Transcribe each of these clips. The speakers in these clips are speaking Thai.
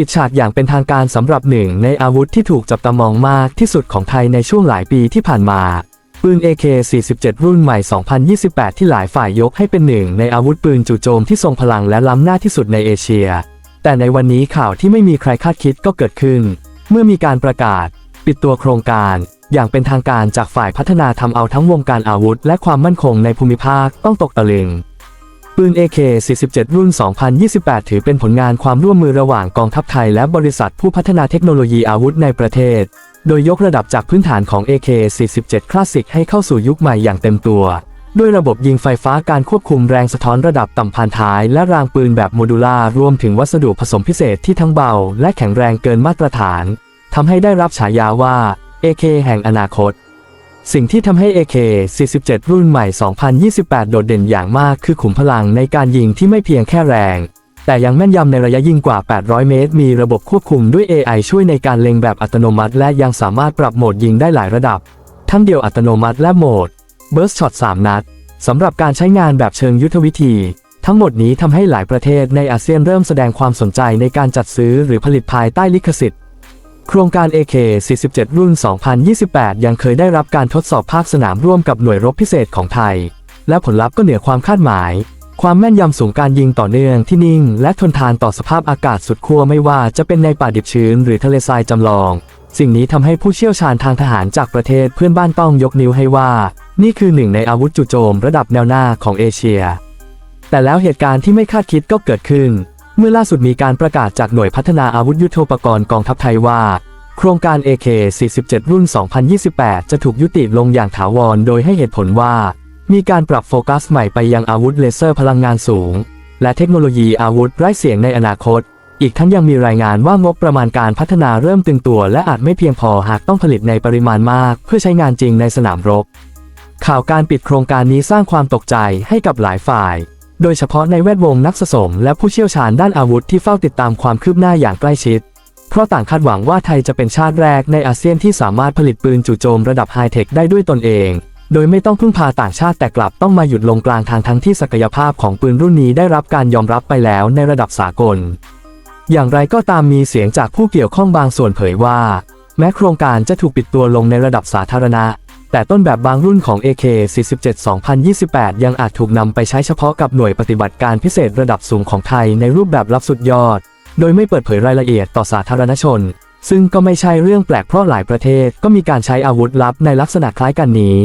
ปิดฉากอย่างเป็นทางการสำหรับหนึ่งในอาวุธที่ถูกจับตามองมากที่สุดของไทยในช่วงหลายปีที่ผ่านมา ปืน AK-47 รุ่นใหม่ 2028 ที่หลายฝ่ายยกให้เป็นหนึ่งในอาวุธปืนจู่โจมที่ทรงพลังและล้ำหน้าที่สุดในเอเชีย แต่ในวันนี้ข่าวที่ไม่มีใครคาดคิดก็เกิดขึ้น เมื่อมีการประกาศ ปิดตัวโครงการอย่างเป็นทางการจากฝ่ายพัฒนาทำเอาทั้งวงการอาวุธ และความมั่นคงในภูมิภาคต้องตกตะลึง ปืน AK-47 รุ่น 2028 ถือเป็นผลงานความร่วมมือระหว่างกองทัพไทยและบริษัทผู้พัฒนาเทคโนโลยีอาวุธในประเทศ โดยยกระดับจากพื้นฐานของ AK-47 คลาสสิกให้เข้าสู่ยุคใหม่อย่างเต็มตัว ด้วยระบบยิงไฟฟ้าการควบคุมแรงสะท้อนระดับต่ำพานท้าย และรางปืนแบบโมดูล่ารวมถึงวัสดุผสมพิเศษที่ทั้งเบา และแข็งแรงเกินมาตรฐานทำให้ได้รับฉายาว่า AK แห่งอนาคต สิ่งที่ทำให้ AK-47 รุ่นใหม่ 2028 โดดเด่นอย่างมากคือขุมพลังในการยิงที่ไม่เพียงแค่แรง แต่ยังแม่นยำในระยะยิงกว่า 800 เมตร มีระบบควบคุมด้วย AI ช่วยในการเล็งแบบอัตโนมัติ และยังสามารถปรับโหมดยิงได้หลายระดับ ทั้งเดียวอัตโนมัติและโหมด Burst Shot 3 นัดสำหรับการใช้งานแบบเชิงยุทธวิธี ทั้งหมดนี้ทำให้หลายประเทศในอาเซียนเริ่มแสดงความสนใจในการจัดซื้อหรือผลิตภายใต้ลิขสิทธิ์ โครงการ AK-47 รุ่น 2028 ยังเคยได้รับการทดสอบภาคสนามร่วมกับหน่วยรบพิเศษของไทย และผลลัพธ์ก็เหนือความคาดหมาย ความแม่นยำสูงการยิงต่อเนื่องที่นิ่ง และทนทานต่อสภาพอากาศสุดขั้วไม่ว่าจะเป็นในป่าดิบชื้นหรือทะเลทรายจำลอง สิ่งนี้ทำให้ผู้เชี่ยวชาญทางทหารจากประเทศเพื่อนบ้านต้องยกนิ้วให้ว่า นี่คือหนึ่งในอาวุธจู่โจมระดับแนวหน้าของเอเชีย แต่แล้วเหตุการณ์ที่ไม่คาดคิดก็เกิดขึ้น เมื่อล่าสุดมีการประกาศจากหน่วยพัฒนาอาวุธยุทโธปกรณ์กองทัพไทยว่า โครงการ AK-47 รุ่น 2028 จะถูกยุติลงอย่างถาวรโดยให้เหตุผลว่า มีการปรับโฟกัสใหม่ไปยังอาวุธเลเซอร์พลังงานสูง และเทคโนโลยีอาวุธไร้เสียงในอนาคต อีกทั้งยังมีรายงานว่างบประมาณการพัฒนาเริ่มตึงตัว และอาจไม่เพียงพอหากต้องผลิตในปริมาณมาก เพื่อใช้งานจริงในสนามรบ ข่าวการปิดโครงการนี้สร้างความตกใจให้กับหลายฝ่าย โดยเฉพาะในแวดวงนักสะสมและผู้เชี่ยวชาญด้านอาวุธที่เฝ้าติดตามความคืบหน้าอย่างใกล้ชิด เพราะต่างคาดหวังว่าไทยจะเป็นชาติแรกในอาเซียนที่สามารถผลิตปืนจู่โจมระดับไฮเทคได้ด้วยตนเอง โดยไม่ต้องพึ่งพาต่างชาติแต่กลับต้องมาหยุดลงกลางทางทั้งที่ศักยภาพของปืนรุ่นนี้ได้รับการยอมรับไปแล้วในระดับสากล อย่างไรก็ตามมีเสียงจากผู้เกี่ยวข้องบางส่วนเผยว่า แม้โครงการจะถูกปิดตัวลงในระดับสาธารณะ แต่ต้นแบบบางรุ่นของ AK-47 2028 ยังอาจถูกนำไปใช้เฉพาะกับหน่วยปฏิบัติการพิเศษระดับสูงของไทยในรูปแบบลับสุดยอด โดยไม่เปิดเผยรายละเอียดต่อสาธารณชน ซึ่งก็ไม่ใช่เรื่องแปลกเพราะหลายประเทศก็มีการใช้อาวุธลับในลักษณะคล้ายกันนี้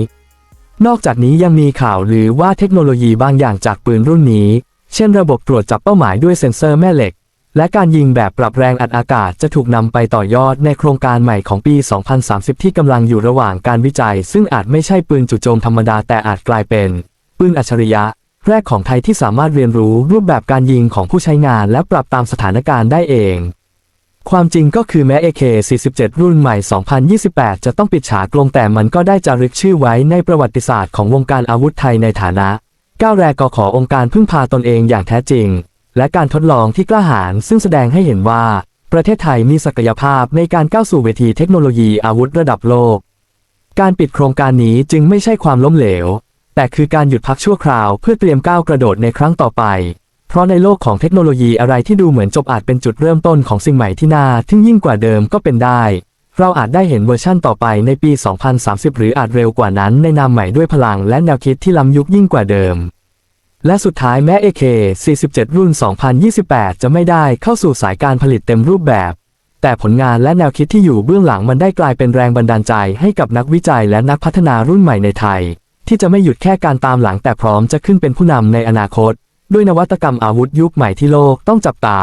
นอกจากนี้ยังมีข่าวหรือว่าเทคโนโลยีบางอย่างจากปืนรุ่นนี้ เช่นระบบตรวจจับเป้าหมายด้วยเซ็นเซอร์แม่เหล็ก และการยิงแบบปรับแรงอัดอากาศจะถูกนำไปต่อยอดในโครงการใหม่ของปี 2030 ที่กำลังอยู่ระหว่างการวิจัย ซึ่งอาจไม่ใช่ปืนจู่โจมธรรมดาแต่อาจกลายเป็น ปืนอัจฉริยะ แรกของไทยที่สามารถเรียนรู้รูปแบบการยิงของผู้ใช้งานและปรับตามสถานการณ์ได้เอง ความจริงก็คือแม้ AK-47 รุ่นใหม่ 2028 จะต้องปิดฉากลงแต่มันก็ได้จารึกชื่อไว้ในประวัติศาสตร์ของวงการอาวุธไทยในฐานะก้าวแรกกขอองค์การพึ่งพาตนเองอย่างแท้จริง และการทดลองที่กล้าหาญซึ่งแสดงให้เห็นว่า ประเทศไทยมีศักยภาพในการก้าวสู่เวทีเทคโนโลยีอาวุธระดับโลก การปิดโครงการนี้จึงไม่ใช่ความล้มเหลว แต่คือการหยุดพักชั่วคราวเพื่อเตรียมก้าวกระโดดในครั้งต่อไป เพราะในโลกของเทคโนโลยีอะไรที่ดูเหมือนจบอาจเป็นจุดเริ่มต้นของสิ่งใหม่ที่น่าทึ่งยิ่งกว่าเดิมก็เป็นได้ เราอาจได้เห็นเวอร์ชั่นต่อไปในปี 2030 หรืออาจเร็วกว่านั้นในนามใหม่ด้วยพลังและแนวคิดที่ล้ำยุคยิ่งกว่าเดิม และสุดท้ายแม้ AK-47 รุ่น 2028 จะไม่ได้เข้าสู่สายการผลิตเต็มรูปแบบ แต่ผลงานและแนวคิดที่อยู่เบื้องหลังมันได้กลายเป็นแรงบันดาลใจให้กับนักวิจัยและนักพัฒนารุ่นใหม่ในไทย ที่จะไม่หยุดแค่การตามหลังแต่พร้อมจะขึ้นเป็นผู้นำในอนาคต ด้วยนวัตกรรมอาวุธยุคใหม่ที่โลกต้องจับตา